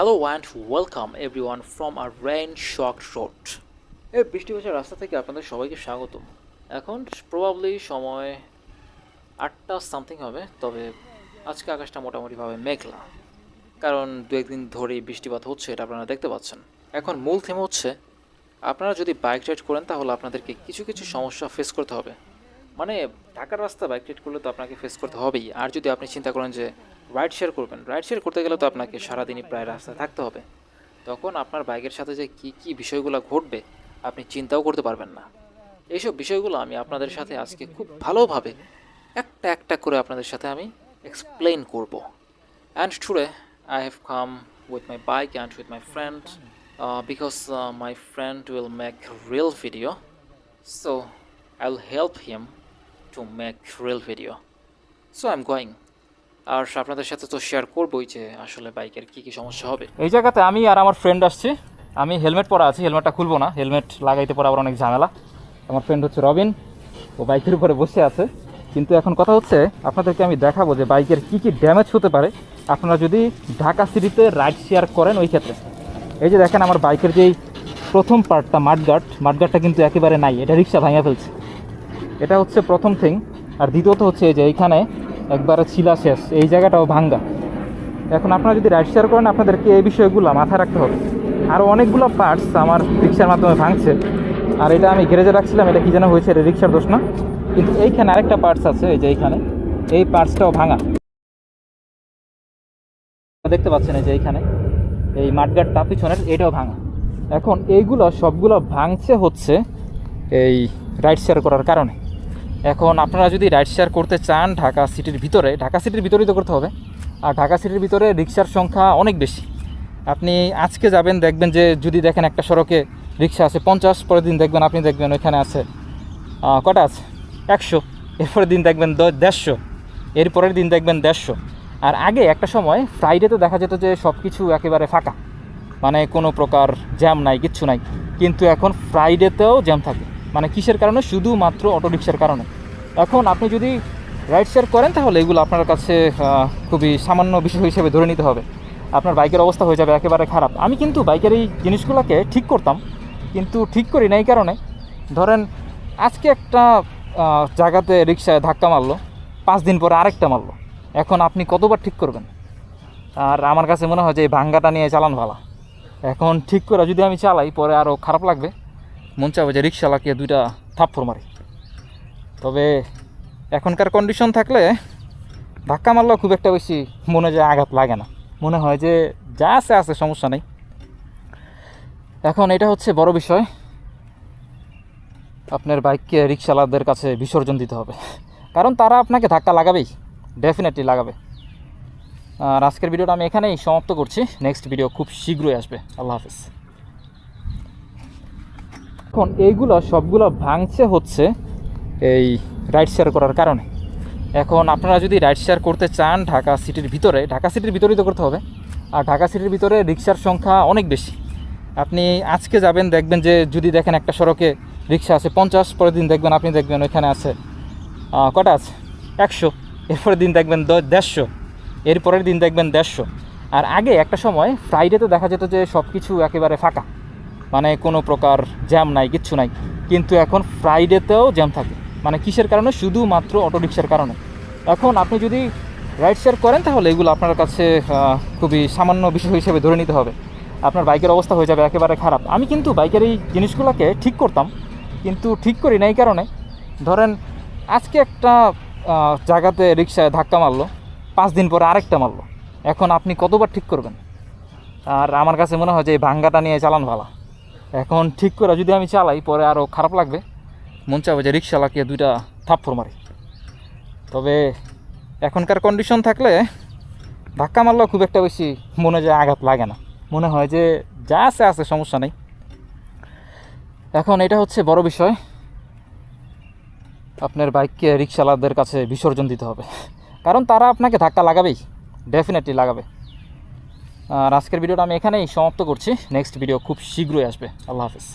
Hello and welcome everyone from our rain shocked road. এই বৃষ্টি ভেজা রাস্তা থেকে আপনাদের সবাইকে স্বাগতম। এখন প্রবাবলি সময় আটটা সামথিং হবে, তবে আজকে আকাশটা মোটামুটিভাবে মেঘলা। কারণ দু একদিন ধরেই বৃষ্টিপাত হচ্ছে, এটা আপনারা দেখতে পাচ্ছেন। এখন মূল থেমে হচ্ছে, আপনারা যদি বাইক রাইড করেন তাহলে আপনাদেরকে কিছু কিছু সমস্যা ফেস করতে হবে। মানে ঢাকার রাস্তা বাইক রাইড করলে তো আপনাকে ফেস করতে হবেই। আর যদি আপনি চিন্তা করেন যে রাইড শেয়ার করবেন রাইড শেয়ার করতে গেলে তো আপনাকে সারাদিনই প্রায় রাস্তায় থাকতে হবে। তখন আপনার বাইকের সাথে যে কী কী বিষয়গুলো ঘটবে, আপনি চিন্তাও করতে পারবেন না। এইসব বিষয়গুলো আমি আপনাদের সাথে আজকে খুব ভালোভাবে একটা একটা করে আপনাদের সাথে আমি এক্সপ্লেন করব। And today I have come with my bike and with my friend because my friend will make real video so I will help him make real video so I am going আর আপনাদের সাথে তো share করবোই যে আসলে বাইকের কী কী সমস্যা হবে। এই জায়গাতে আমি আর আমার ফ্রেন্ড আসছি। আমি হেলমেট পরা আছি হেলমেটটা খুলবো না। হেলমেট লাগাইতে পরে আবার অনেক ঝামেলা। আমার ফ্রেন্ড হচ্ছে রবিন ও বাইকের উপরে বসে আছে। কিন্তু এখন কথা হচ্ছে, আপনাদেরকে আমি দেখাবো যে বাইকের কী কী ড্যামেজ হতে পারে। আপনারা যদি ঢাকা সিটিতে রাইড শেয়ার করেন ওই ক্ষেত্রে। এই যে দেখেন আমার বাইকের যেই প্রথম পার্টটা মাঠগাট মাঠগাটটা কিন্তু একেবারে নাই। এটা রিক্সা ভাঙা ফেলছে। এটা হচ্ছে প্রথম থিং। আর দ্বিতীয়ত হচ্ছে এই যে এইখানে একবারে ছিলা শেষ, এই জায়গাটাও ভাঙ্গা। এখন আপনারা যদি রাইড শেয়ার করেন, আপনাদেরকে এই বিষয়গুলো মাথায় রাখতে হবে। আরও অনেকগুলো পার্টস আমার রিক্সার মাধ্যমে ভাঙছে। আর এটা আমি গ্যারেজে রাখছিলাম, এটা কি যেন হয়েছে, এটা রিক্সার দোষ না। কিন্তু এইখানে আরেকটা পার্টস আছে, এই যে এইখানে। এই পার্টসটাও ভাঙা। দেখতে পাচ্ছেন এই যে এইখানে, এই মাঠগাটটা পিছনের, এটাও ভাঙা। এখন এইগুলো সবগুলো ভাঙছে হচ্ছে এই রাইড শেয়ার করার কারণে। এখন আপনারা যদি রাইড শেয়ার করতে চান ঢাকা সিটির ভিতরে, ঢাকা সিটির ভিতরেই তো করতে হবে। আর ঢাকা সিটির ভিতরে রিক্সার সংখ্যা অনেক বেশি। আপনি আজকে যাবেন, দেখবেন যে যদি দেখেন একটা সড়কে রিক্সা আছে পঞ্চাশ, পরের দিন দেখবেন আপনি দেখবেন ওইখানে আছে কটা আছে? একশো। এরপরের দিন দেখবেন দেড়শো। এরপরের দিন দেখবেন দেড়শো। আর আগে একটা সময় ফ্রাইডেতে দেখা যেত যে সব কিছু একেবারে ফাঁকা। মানে কোনো প্রকার জ্যাম নাই, কিচ্ছু নাই। কিন্তু এখন ফ্রাইডেতেও জ্যাম থাকে। মানে কিসের কারণে? শুধুমাত্র অটো রিক্সার কারণে। এখন আপনি যদি রাইড শেয়ার করেন, তাহলে এগুলো আপনার কাছে খুবই সামান্য বিষয় হিসেবে ধরে নিতে হবে। আপনার বাইকের অবস্থা হয়ে যাবে একেবারে খারাপ। আমি কিন্তু বাইকের এই জিনিসগুলোকে ঠিক করতাম, কিন্তু ঠিক করি না এই কারণে। ধরেন, আজকে একটা জায়গাতে রিক্সায় ধাক্কা মারলো, পাঁচ দিন পরে আরেকটা মারলো। এখন আপনি কতবার ঠিক করবেন? আর আমার কাছে মনে হয় যে এই ভাঙ্গাটা নিয়ে চালান ভালো। এখন ঠিক করে যদি আমি চালাই, পরে আরও খারাপ লাগবে। মন চাবে যে রিক্সাওয়ালাকে দুইটা থাপ্পড় মারি। তবে এখনকার কন্ডিশন থাকলে ধাক্কা মারলেও খুব একটা বেশি মনে যায় আঘাত লাগে না। মনে হয় যে যা আছে আছে, সমস্যা নেই। এখন এটা হচ্ছে বড় বিষয়। আপনার বাইককে রিক্সাওয়ালাদের কাছে বিসর্জন দিতে হবে। কারণ তারা আপনাকে ধাক্কা লাগাবেই ডেফিনেটলি লাগাবে। আর আজকের ভিডিওটা আমি এখানেই সমাপ্ত করছি। নেক্সট ভিডিও খুব শীঘ্রই আসবে। আল্লাহ হাফিজ। এখন এইগুলো সবগুলো ভাঙছে হচ্ছে এই রাইড শেয়ার করার কারণে। এখন আপনারা যদি রাইড শেয়ার করতে চান ঢাকা সিটির ভিতরে, ঢাকা সিটির ভিতরেই তো করতে হবে। আর ঢাকা সিটির ভিতরে রিক্সার সংখ্যা অনেক বেশি। আপনি আজকে যাবেন, দেখবেন যে যদি দেখেন একটা সড়কে রিক্সা আছে পঞ্চাশ, পরের দিন দেখবেন আপনি দেখবেন ওইখানে আছে কটা আছে? একশো। এরপরের দিন দেখবেন দেড়শো। এরপরের দিন দেখবেন দেড়শো। আর আগে একটা সময় ফ্রাইডেতে দেখা যেত যে সব কিছু একেবারে ফাঁকা। মানে কোনো প্রকার জ্যাম নাই, কিচ্ছু নাই। কিন্তু এখন ফ্রাইডেতেও জ্যাম থাকে। মানে কিসের কারণে? শুধুমাত্র অটো রিক্সার কারণে। এখন আপনি যদি রাইড শেয়ার করেন, তাহলে এগুলো আপনার কাছে খুবই সামান্য বিষয় হিসেবে ধরে নিতে হবে। আপনার বাইকের অবস্থা হয়ে যাবে একেবারে খারাপ। আমি কিন্তু বাইকের এই জিনিসগুলোকে ঠিক করতাম, কিন্তু ঠিক করি না এই কারণে। ধরেন, আজকে একটা জায়গাতে রিক্সায় ধাক্কা মারলো, পাঁচ দিন পরে আরেকটা মারলো। এখন আপনি কতবার ঠিক করবেন? আর আমার কাছে মনে হয় যে এই ভাঙ্গাটা নিয়ে চালান ভালো। এখন ঠিক করে যদি আমি চালাই, পরে আরও খারাপ লাগবে। মন চাবে যে রিক্সাওয়ালাকে দুইটা থাপ্পড় মারি। তবে এখনকার কন্ডিশন থাকলে ধাক্কা মারলেও খুব একটা বেশি মনে যায় আঘাত লাগে না। মনে হয় যে যা আছে আছে, সমস্যা নেই। এখন এটা হচ্ছে বড় বিষয়। আপনার বাইককে রিক্সাওয়ালাদের কাছে বিসর্জন দিতে হবে। কারণ তারা আপনাকে ধাক্কা লাগাবেই। ডেফিনেটলি লাগাবে। আর আজকের ভিডিওটা আমি এখানেই সমাপ্ত করছি। নেক্সট ভিডিও খুব শীঘ্রই আসবে। আল্লাহ হাফিজ।